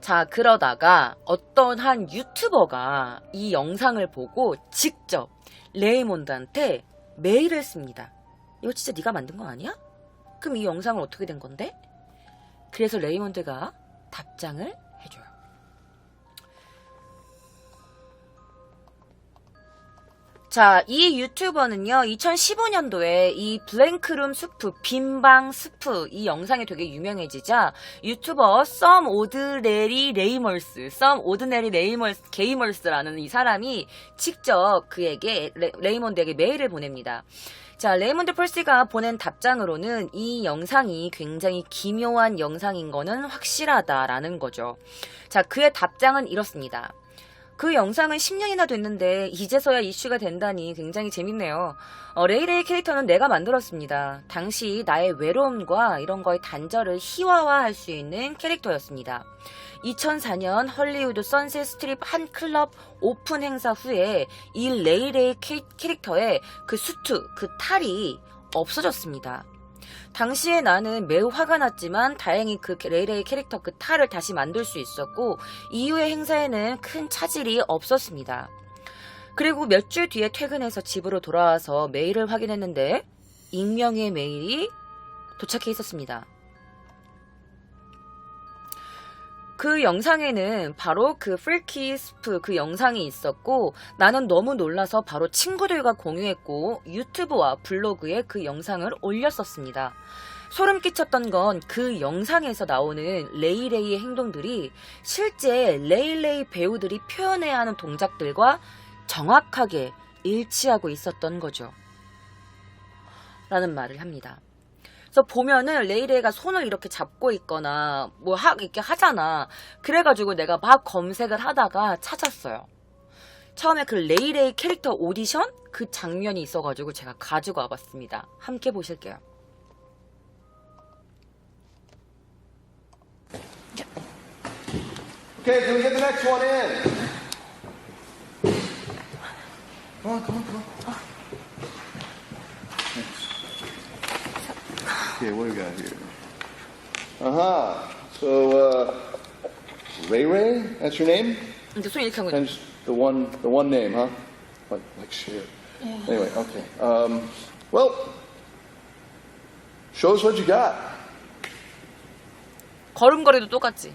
자, 그러다가 어떤 한 유튜버가 이 영상을 보고 직접 레이몬드한테 메일을 씁니다. 이거 진짜 네가 만든 거 아니야? 그럼 이 영상은 어떻게 된 건데? 그래서 레이몬드가 답장을 자, 이 유튜버는요, 2015년도에 이 블랭크룸 스프, 빈방 스프, 이 영상이 되게 유명해지자, 유튜버 썸 오드레리 레이멀스, 썸 오드네리 레이멀스, 게이멀스라는 이 사람이 직접 그에게, 레, 레이몬드에게 메일을 보냅니다. 자, 레이몬드 펄시가 보낸 답장으로는 이 영상이 굉장히 기묘한 영상인 거는 확실하다라는 거죠. 자, 그의 답장은 이렇습니다. 그 영상은 10년이나 됐는데 이제서야 이슈가 된다니 굉장히 재밌네요. 어, 레이레이 캐릭터는 내가 만들었습니다. 당시 나의 외로움과 이런 거의 단절을 희화화할 수 있는 캐릭터였습니다. 2004년 헐리우드 선셋 스트립 한 클럽 오픈 행사 후에 이 레이레이 캐- 캐릭터의 그 수트, 그 탈이 없어졌습니다. 당시에 나는 매우 화가 났지만 다행히 그 레이레이 캐릭터 그 탈을 다시 만들 수 있었고 이후의 행사에는 큰 차질이 없었습니다. 그리고 몇 주 뒤에 퇴근해서 집으로 돌아와서 메일을 확인했는데 익명의 메일이 도착해 있었습니다. 그 영상에는 바로 그 프리키스프 그 영상이 있었고 나는 너무 놀라서 바로 친구들과 공유했고 유튜브와 블로그에 그 영상을 올렸었습니다. 소름 끼쳤던 건 그 영상에서 나오는 레이레이의 행동들이 실제 레이레이 배우들이 표현해야 하는 동작들과 정확하게 일치하고 있었던 거죠. 라는 말을 합니다. 그래서 보면은 레이레이가 손을 이렇게 잡고 있거나 뭐 하, 이렇게 하잖아. 그래가지고 내가 막 검색을 하다가 찾았어요. 처음에 그 레이레이 캐릭터 오디션 그 장면이 있어가지고 제가 가지고 와봤습니다. 함께 보실게요. Okay, can we get the next. Okay, what do we got here? Uh huh. So, uh, Ray Ray, that's your name? 이제 손 이렇게 하고 And just the one, the one name, huh? Like, like shit. Anyway, okay. Um, well, show us what you got. 걸음걸이도 똑같지.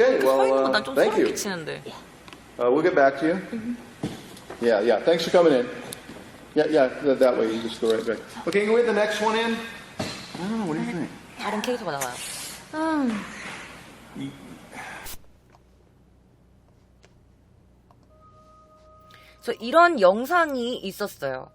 Okay, 서 있는 well, uh, 건난좀 thank 소름 you. 끼치는데. Uh, we'll get back to you. Yeah, yeah. Thanks for coming in. Yeah, yeah. That, that way, you just go right back. Okay, can we get the next one in? I don't know. What do you think? 다른 캐릭터가 나와요. 그래서 이런 영상이 있었어요.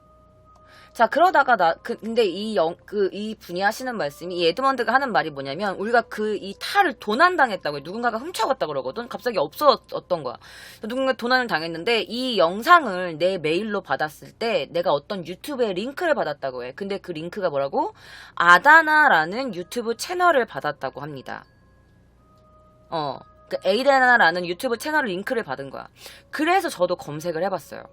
자, 그러다가 나, 그, 근데 이 영, 그, 이 분이 하시는 말씀이, 이 에드먼드가 하는 말이 뭐냐면, 우리가 그, 이 탈을 도난당했다고 해. 누군가가 훔쳐갔다 그러거든? 갑자기 없어졌던 거야. 누군가 도난을 당했는데, 이 영상을 내 메일로 받았을 때, 내가 어떤 유튜브에 링크를 받았다고 해. 근데 그 링크가 뭐라고? 아다나라는 유튜브 채널을 받았다고 합니다. 어. 그 에이데나라는 유튜브 채널 링크를 받은 거야. 그래서 저도 검색을 해봤어요.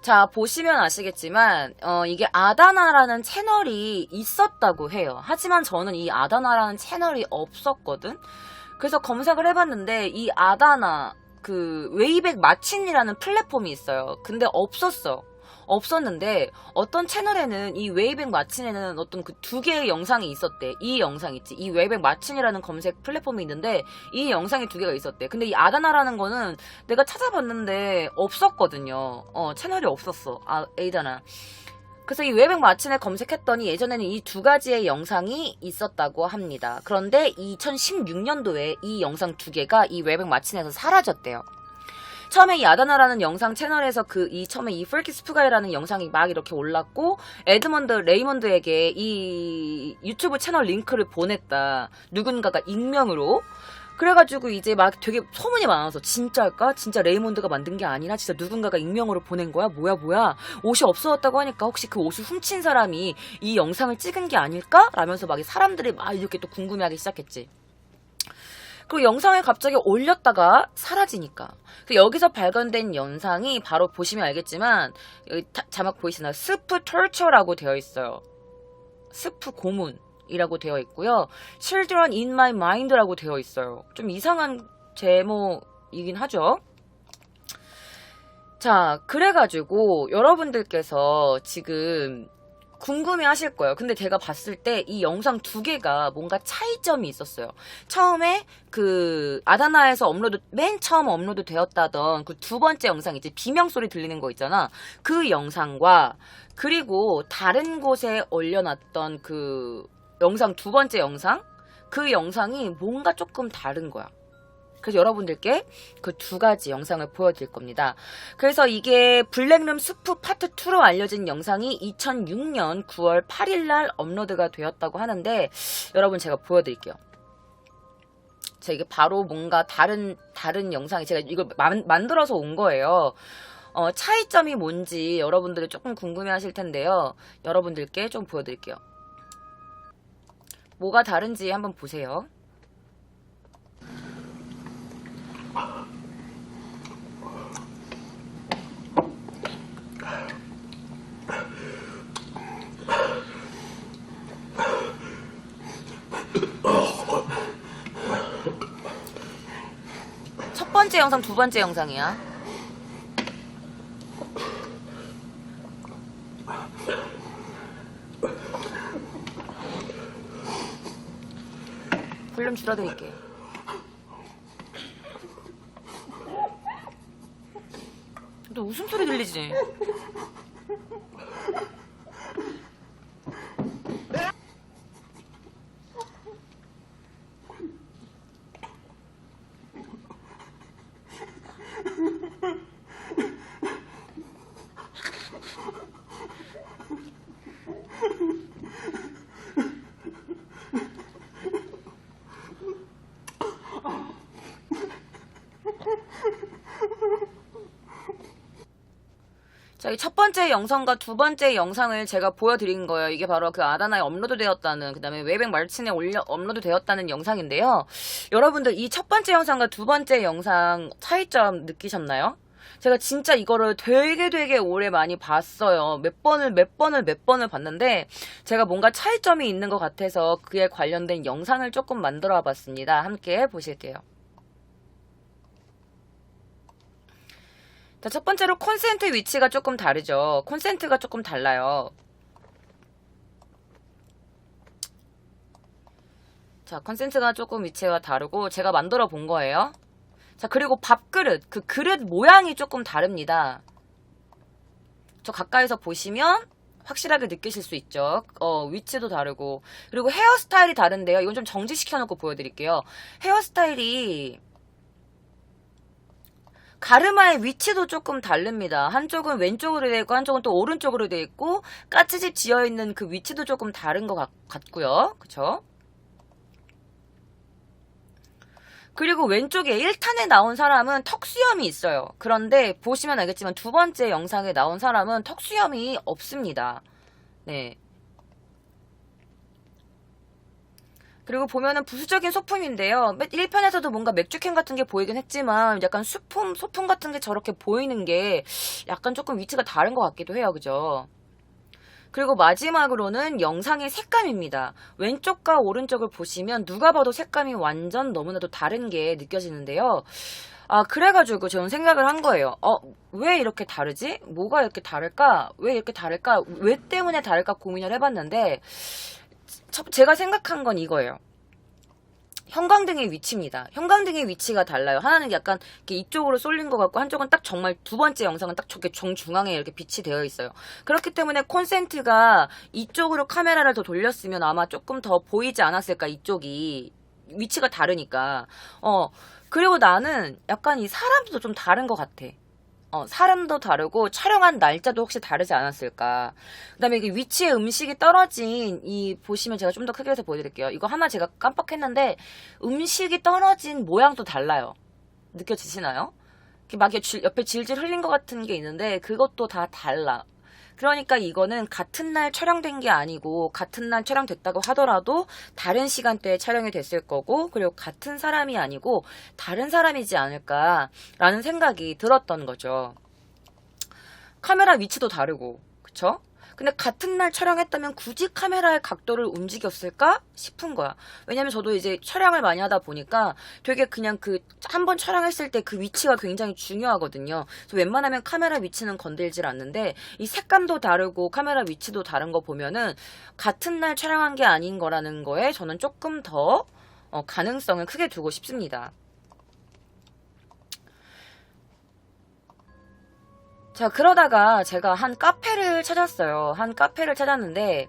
자, 보시면 아시겠지만, 어, 이게 아다나라는 채널이 있었다고 해요. 하지만 저는 이 아다나라는 채널이 없었거든? 그래서 검색을 해봤는데, 이 아다나, 그 웨이백 마친이라는 플랫폼이 있어요. 근데 없었어. 없었는데 어떤 채널에는 이 웨이백 마친에는 어떤 그 두 개의 영상이 있었대. 이 영상 있지. 이 웨이백 마친이라는 검색 플랫폼이 있는데 이 영상이 두 개가 있었대. 근데 이 아다나라는 거는 내가 찾아봤는데 없었거든요. 어, 채널이 없었어. 아, 에이다나. 그래서 이 웨이백 마친을 검색했더니 예전에는 이 두 가지의 영상이 있었다고 합니다. 그런데 2016년도에 이 영상 두 개가 이 웨이백 마친에서 사라졌대요. 처음에 이 아다나라는 영상 채널에서 그 이 처음에 이 프리키 스프가이라는 영상이 막 이렇게 올랐고 에드먼드 레이먼드에게 이 유튜브 채널 링크를 보냈다. 누군가가 익명으로. 그래가지고 이제 막 되게 소문이 많아서 진짜일까? 진짜 레이몬드가 만든 게 아니라 진짜 누군가가 익명으로 보낸 거야? 뭐야 뭐야? 옷이 없어졌다고 하니까 혹시 그 옷을 훔친 사람이 이 영상을 찍은 게 아닐까? 라면서 막 사람들이 막 이렇게 또 궁금해하기 시작했지. 그리고 영상을 갑자기 올렸다가 사라지니까. 그 여기서 발견된 영상이 바로 보시면 알겠지만 여기 타- 자막 보이시나요? 스프 털처라고 되어 있어요. 스프 고문 이라고 되어 있고요. Children in my mind라고 되어 있어요. 좀 이상한 제목이긴 하죠. 자, 그래가지고 여러분들께서 지금 궁금해 하실 거예요. 근데 제가 봤을 때 이 영상 두 개가 뭔가 차이점이 있었어요. 처음에 그 아다나에서 업로드, 맨 처음 업로드 되었다던 그 두 번째 영상 이제 비명 소리 들리는 거 있잖아. 그 영상과 그리고 다른 곳에 올려놨던 그 영상 두 번째 영상? 그 영상이 뭔가 조금 다른 거야. 그래서 여러분들께 그 두 가지 영상을 보여드릴 겁니다. 그래서 이게 블랙룸 스프 파트 2로 알려진 영상이 2006년 9월 8일 날 업로드가 되었다고 하는데 여러분 제가 보여드릴게요. 제가 이게 바로 뭔가 다른 다른 영상이 제가 이걸 만, 만들어서 온 거예요. 어, 차이점이 뭔지 여러분들이 조금 궁금해 하실 텐데요. 여러분들께 좀 보여드릴게요. 뭐가 다른지 한번 보세요. 첫 번째 영상, 두 번째 영상이야. 볼륨 줄여드릴게요. 너 웃음소리 들리지? 자, 이 첫 번째 영상과 두 번째 영상을 제가 보여드린 거예요. 이게 바로 그 아다나에 업로드 되었다는, 그 다음에 웨이백 말친에 올려, 업로드 되었다는 영상인데요. 여러분들 이 첫 번째 영상과 두 번째 영상 차이점 느끼셨나요? 제가 진짜 이거를 되게 되게 오래 많이 봤어요. 몇 번을, 몇 번을, 몇 번을 봤는데, 제가 뭔가 차이점이 있는 것 같아서 그에 관련된 영상을 조금 만들어 봤습니다. 함께 보실게요. 자, 첫 번째로 콘센트 위치가 조금 다르죠. 콘센트가 조금 달라요. 자, 콘센트가 조금 위치가 다르고 제가 만들어 본 거예요. 자, 그리고 밥그릇. 그 그릇 모양이 조금 다릅니다. 저 가까이서 보시면 확실하게 느끼실 수 있죠. 어, 위치도 다르고. 그리고 헤어스타일이 다른데요. 이건 좀 정지시켜 놓고 보여드릴게요. 헤어스타일이 가르마의 위치도 조금 다릅니다. 한쪽은 왼쪽으로 되어 있고 한쪽은 또 오른쪽으로 되어 있고 까치집 지어 있는 그 위치도 조금 다른 것 같, 같고요. 그쵸? 그리고 왼쪽에 1탄에 나온 사람은 턱수염이 있어요. 그런데 보시면 알겠지만 두 번째 영상에 나온 사람은 턱수염이 없습니다. 네. 그리고 보면은 부수적인 소품인데요. 1편에서도 뭔가 맥주캔 같은 게 보이긴 했지만 약간 수품, 소품 같은 게 저렇게 보이는 게 약간 조금 위치가 다른 것 같기도 해요. 그죠? 그리고 마지막으로는 영상의 색감입니다. 왼쪽과 오른쪽을 보시면 누가 봐도 색감이 완전 너무나도 다른 게 느껴지는데요. 아, 그래가지고 저는 생각을 한 거예요. 어, 왜 이렇게 다르지? 뭐가 이렇게 다를까? 왜 이렇게 다를까? 왜 때문에 다를까 고민을 해봤는데, 첫- 제가 생각한 건 이거예요. 형광등의 위치입니다. 형광등의 위치가 달라요. 하나는 약간 이쪽으로 쏠린 것 같고 한쪽은 딱 정말 두 번째 영상은 딱 저게 정중앙에 이렇게 빛이 되어 있어요. 그렇기 때문에 콘센트가 이쪽으로 카메라를 더 돌렸으면 아마 조금 더 보이지 않았을까 이쪽이 위치가 다르니까. 어 그리고 나는 약간 이 사람도 좀 다른 것 같아. 어, 사람도 다르고 촬영한 날짜도 혹시 다르지 않았을까. 그다음에 이게 위치에 음식이 떨어진 이 보시면 제가 좀 더 크게 해서 보여드릴게요. 이거 하나 제가 깜빡했는데 음식이 떨어진 모양도 달라요. 느껴지시나요? 이렇게 막 옆에 질질 흘린 것 같은 게 있는데 그것도 다 달라. 그러니까 이거는 같은 날 촬영된 게 아니고 같은 날 촬영됐다고 하더라도 다른 시간대에 촬영이 됐을 거고 그리고 같은 사람이 아니고 다른 사람이지 않을까라는 생각이 들었던 거죠. 카메라 위치도 다르고 그쵸? 근데 같은 날 촬영했다면 굳이 카메라의 각도를 움직였을까 싶은 거야. 왜냐면 저도 이제 촬영을 많이 하다 보니까 되게 그냥 그 한 번 촬영했을 때 그 위치가 굉장히 중요하거든요. 그래서 웬만하면 카메라 위치는 건들질 않는데 이 색감도 다르고 카메라 위치도 다른 거 보면은 같은 날 촬영한 게 아닌 거라는 거에 저는 조금 더 어, 가능성을 크게 두고 싶습니다. 자, 그러다가 제가 한 카페를 찾았어요. 한 카페를 찾았는데,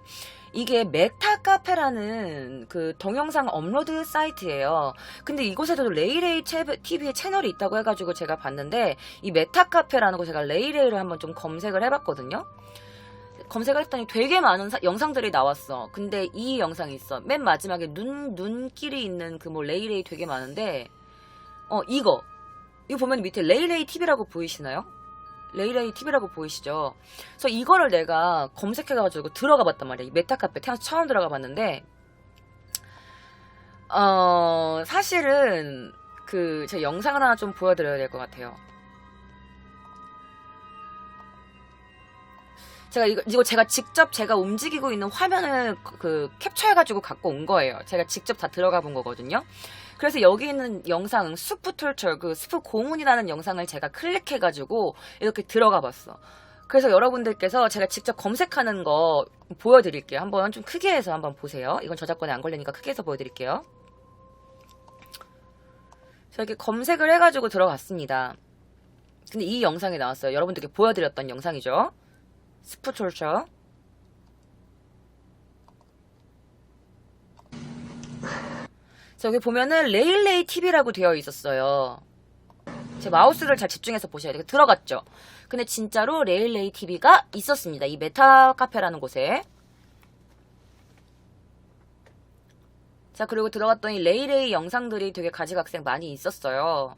이게 메타 카페라는 그 동영상 업로드 사이트예요. 근데 이곳에도 레이레이 TV의 채널이 있다고 해가지고 제가 봤는데, 이 메타 카페라는 거 제가 레이레이를 한번 좀 검색을 해봤거든요. 검색을 했더니 되게 많은 사- 영상들이 나왔어. 근데 이 영상이 있어. 맨 마지막에 눈, 눈길이 있는 그 뭐 레이레이 되게 많은데, 어, 이거. 이거 보면 밑에 레이레이 TV라고 보이시나요? 레이레이 TV라고 보이시죠? 그래서 이거를 내가 검색해가지고 들어가 봤단 말이야. 이 메타 카페 태어나서 처음 들어가 봤는데, 어, 사실은 그, 제 영상을 하나 좀 보여드려야 될 것 같아요. 제가 이거, 이거 제가 직접 제가 움직이고 있는 화면을 그, 그 캡처해가지고 갖고 온 거예요. 제가 직접 다 들어가 본 거거든요. 그래서 여기 있는 영상은 스프 툴처, 그 스프 고문이라는 영상을 제가 클릭해가지고 이렇게 들어가 봤어. 그래서 여러분들께서 제가 직접 검색하는 거 보여드릴게요. 한번 좀 크게 해서 한번 보세요. 이건 저작권에 안 걸리니까 크게 해서 보여드릴게요. 자, 이렇게 검색을 해가지고 들어갔습니다. 근데 이 영상이 나왔어요. 여러분들께 보여드렸던 영상이죠. 스프 툴처. 자, 여기 보면은 레일레이 TV라고 되어 있었어요. 제 마우스를 잘 집중해서 보셔야 돼요. 들어갔죠? 근데 진짜로 레일레이 TV가 있었습니다. 이 메타 카페라는 곳에. 자, 그리고 들어갔더니 레일레이 영상들이 되게 가지각색 많이 있었어요.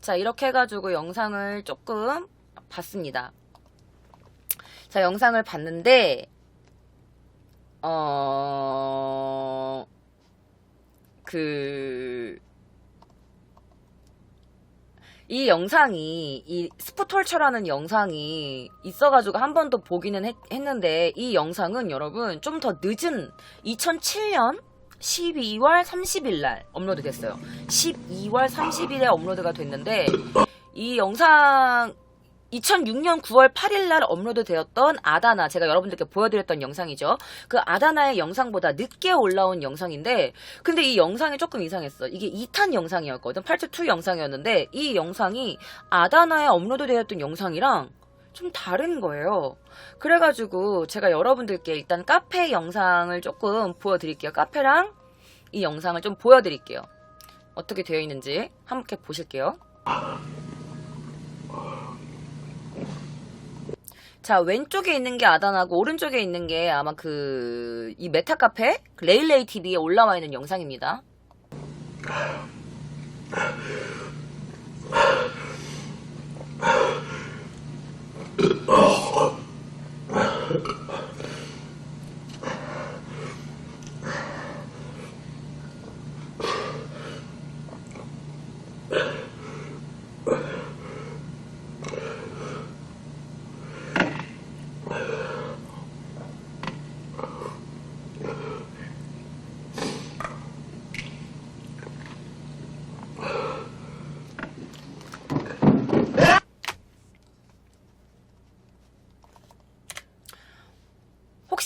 자, 이렇게 해가지고 영상을 조금 봤습니다. 자, 영상을 봤는데, 어, 그, 이 영상이, 이 스포톨처라는 영상이 있어가지고 한 번 더 보기는 했, 했는데, 이 영상은 여러분 좀 더 늦은 2007년 12월 30일 날 업로드 됐어요. 12월 30일에 업로드가 됐는데, 이 영상, 2006년 9월 8일 날 업로드 되었던 아다나, 제가 여러분들께 보여드렸던 영상이죠. 그 아다나의 영상보다 늦게 올라온 영상인데, 근데 이 영상이 조금 이상했어. 이게 2탄 영상이었거든. 8.2 영상이었는데, 이 영상이 아다나에 업로드 되었던 영상이랑 좀 다른 거예요. 그래가지고 제가 여러분들께 일단 카페 영상을 조금 보여드릴게요. 카페랑 이 영상을 좀 보여드릴게요. 어떻게 되어 있는지 함께 보실게요. 자, 왼쪽에 있는 게 아다나고 오른쪽에 있는 게 아마 그, 이 메타 카페, 그 레일레이 TV에 올라와 있는 영상입니다.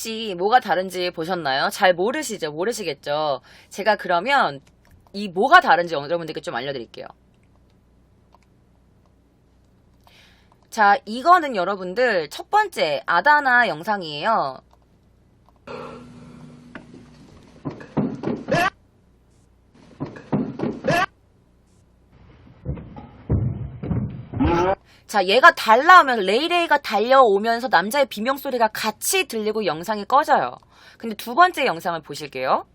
혹시 뭐가 다른지 보셨나요? 잘 모르시죠? 모르시겠죠? 제가 그러면 이 뭐가 다른지 여러분들께 좀 알려드릴게요. 자, 이거는 여러분들 첫 번째 아다나 영상이에요. 자, 얘가 달라오면 레이레이가 달려오면서 남자의 비명 소리가 같이 들리고 영상이 꺼져요. 근데 두 번째 영상을 보실게요.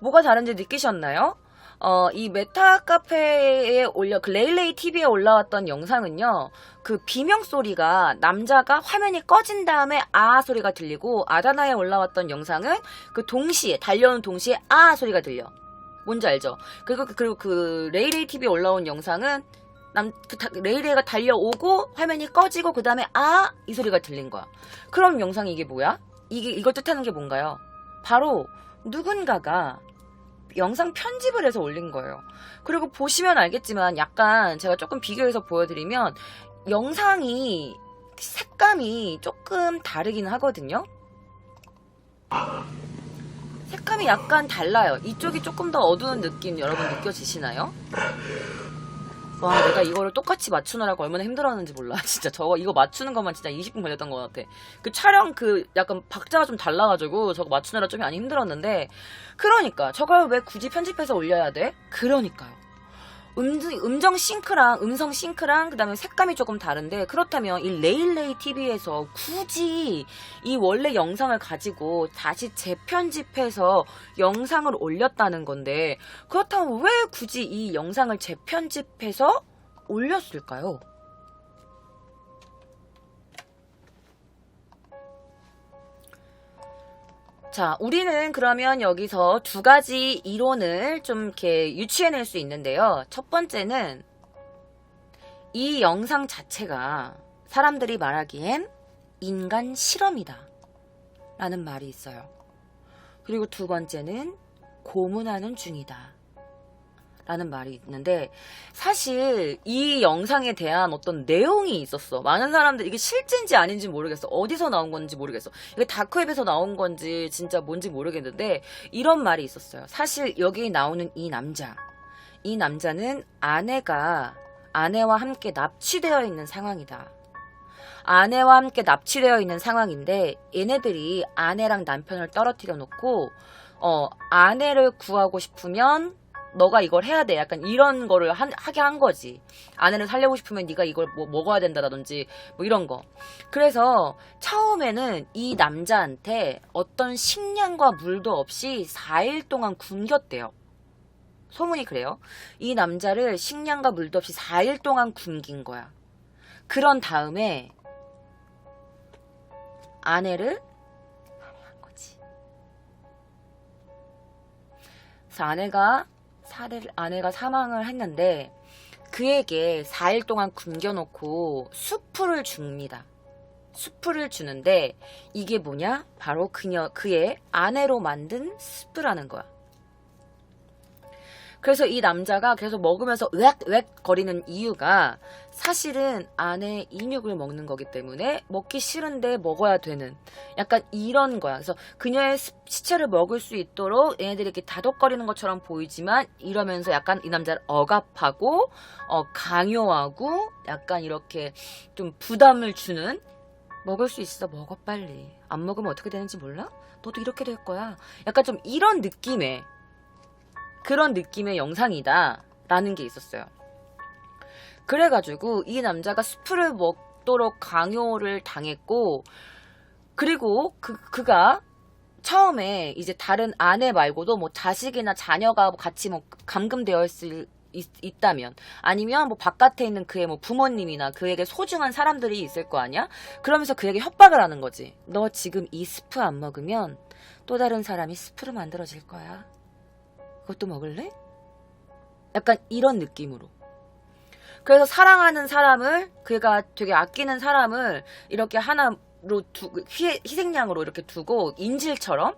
뭐가 다른지 느끼셨나요? 어, 이 메타 카페에 올려, 그 레일레이 TV에 올라왔던 영상은요, 그 비명 소리가 남자가 화면이 꺼진 다음에 아 소리가 들리고, 아다나에 올라왔던 영상은 그 동시에, 달려오는 동시에 아 소리가 들려. 뭔지 알죠? 그리고, 그- 그리고 그 레일레이 TV에 올라온 영상은 남, 그 다- 레일레이가 달려오고 화면이 꺼지고 그 다음에 아! 이 소리가 들린 거야. 그럼 영상이 이게 뭐야? 이게, 이걸 뜻하는 게 뭔가요? 바로 누군가가 영상 편집을 해서 올린 거예요. 그리고 보시면 알겠지만 약간 제가 조금 비교해서 보여드리면 영상이 색감이 조금 다르긴 하거든요. 색감이 약간 달라요. 이쪽이 조금 더 어두운 느낌 여러분 느껴지시나요? 와, 내가 이거를 똑같이 맞추느라고 얼마나 힘들었는지 몰라. 진짜 저거 이거 맞추는 것만 진짜 20분 걸렸던 것 같아. 그 촬영 그 약간 박자가 좀 달라가지고 저거 맞추느라 좀 많이 힘들었는데 그러니까 저걸 왜 굳이 편집해서 올려야 돼? 그러니까요. 음정, 음정 싱크랑 음성 싱크랑 그다음에 색감이 조금 다른데 그렇다면 이 레일레이 TV에서 굳이 이 원래 영상을 가지고 다시 재편집해서 영상을 올렸다는 건데 그렇다면 왜 굳이 이 영상을 재편집해서 올렸을까요? 자, 우리는 그러면 여기서 두 가지 이론을 좀 이렇게 유추해낼 수 있는데요. 첫 번째는 이 영상 자체가 사람들이 말하기엔 인간 실험이다. 라는 말이 있어요. 그리고 두 번째는 고문하는 중이다. 라는 말이 있는데 사실 이 영상에 대한 어떤 내용이 있었어. 많은 사람들 이게 실제인지 아닌지 모르겠어. 어디서 나온 건지 모르겠어. 이게 다크웹에서 나온 건지 진짜 뭔지 모르겠는데 이런 말이 있었어요. 사실 여기 나오는 이 남자. 이 남자는 아내가 아내와 함께 납치되어 있는 상황이다. 아내와 함께 납치되어 있는 상황인데 얘네들이 아내랑 남편을 떨어뜨려 놓고 어 아내를 구하고 싶으면 너가 이걸 해야 돼. 약간 이런 거를 한- 하게 한 거지. 아내를 살려고 싶으면 네가 이걸 뭐 먹어야 된다라든지 뭐 이런 거. 그래서 처음에는 이 남자한테 어떤 식량과 물도 없이 4일 동안 굶겼대요. 소문이 그래요. 이 남자를 식량과 물도 없이 4일 동안 굶긴 거야. 그런 다음에 아내를 살해한 거지. 그래서 아내가 살해를 아내가 사망을 했는데 그에게 4일 동안 굶겨놓고 수프를 줍니다. 수프를 주는데 이게 뭐냐? 바로 그녀 그의 아내로 만든 수프라는 거야. 그래서 이 남자가 계속 먹으면서 으악으악 거리는 이유가 사실은 아내 인육을 먹는 거기 때문에 먹기 싫은데 먹어야 되는 약간 이런 거야. 그래서 그녀의 스- 시체를 먹을 수 있도록 얘네들이 이렇게 다독거리는 것처럼 보이지만 이러면서 약간 이 남자를 억압하고 어, 강요하고 약간 이렇게 좀 부담을 주는 먹을 수 있어 먹어 빨리 안 먹으면 어떻게 되는지 몰라? 너도 이렇게 될 거야. 약간 좀 이런 느낌의 그런 느낌의 영상이다. 라는 게 있었어요. 그래가지고 이 남자가 수프를 먹도록 강요를 당했고, 그리고 그, 그가 처음에 이제 다른 아내 말고도 뭐 자식이나 자녀가 같이 뭐 감금되어 있을, 있, 있다면, 아니면 뭐 바깥에 있는 그의 뭐 부모님이나 그에게 소중한 사람들이 있을 거 아니야? 그러면서 그에게 협박을 하는 거지. 너 지금 이 스프 안 먹으면 또 다른 사람이 스프를 만들어질 거야. 그것도 먹을래? 약간 이런 느낌으로. 그래서 사랑하는 사람을, 그가 되게 아끼는 사람을 이렇게 하나 두, 희, 희생양으로 이렇게 두고 인질처럼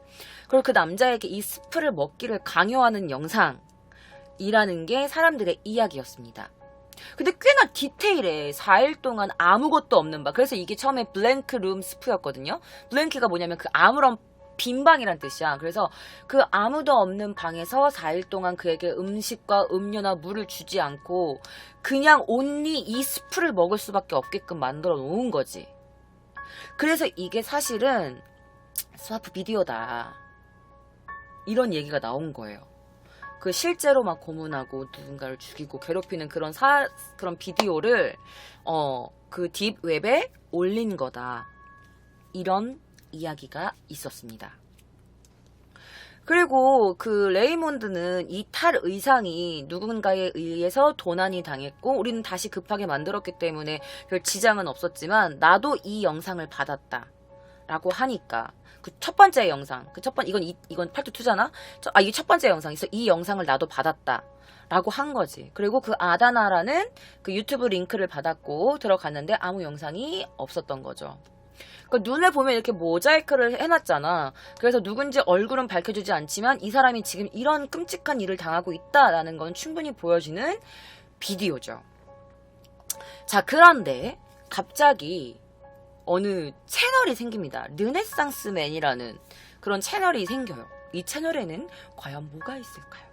그리고 그 남자에게 이 스프를 먹기를 강요하는 영상이라는 게 사람들의 이야기였습니다. 근데 꽤나 디테일해. 4일 동안 아무것도 없는 방. 그래서 이게 처음에 블랭크 룸 스프였거든요. 블랭크가 뭐냐면 그 아무런 빈 방이란 뜻이야. 그래서 그 아무도 없는 방에서 4일 동안 그에게 음식과 음료나 물을 주지 않고 그냥 온리 이 스프를 먹을 수밖에 없게끔 만들어 놓은 거지. 그래서 이게 사실은 스와프 비디오다. 이런 얘기가 나온 거예요. 그 실제로 막 고문하고 누군가를 죽이고 괴롭히는 그런 사 그런 비디오를 어 그 딥웹에 올린 거다. 이런 이야기가 있었습니다. 그리고 그 레이몬드는 이 탈 의상이 누군가에 의해서 도난이 당했고 우리는 다시 급하게 만들었기 때문에 별 지장은 없었지만 나도 이 영상을 받았다. 라고 하니까 그 첫 번째 영상 그 첫 번 이건 이, 이건 파트 2잖아. 아 이게 첫 번째 영상에서 이 영상을 나도 받았다. 라고 한 거지. 그리고 그 아다나라는 그 유튜브 링크를 받았고 들어갔는데 아무 영상이 없었던 거죠. 그 눈에 보면 이렇게 모자이크를 해놨잖아. 그래서 누군지 얼굴은 밝혀주지 않지만 이 사람이 지금 이런 끔찍한 일을 당하고 있다라는 건 충분히 보여지는 비디오죠. 자, 그런데 갑자기 어느 채널이 생깁니다. 르네상스맨이라는 그런 채널이 생겨요. 이 채널에는 과연 뭐가 있을까요?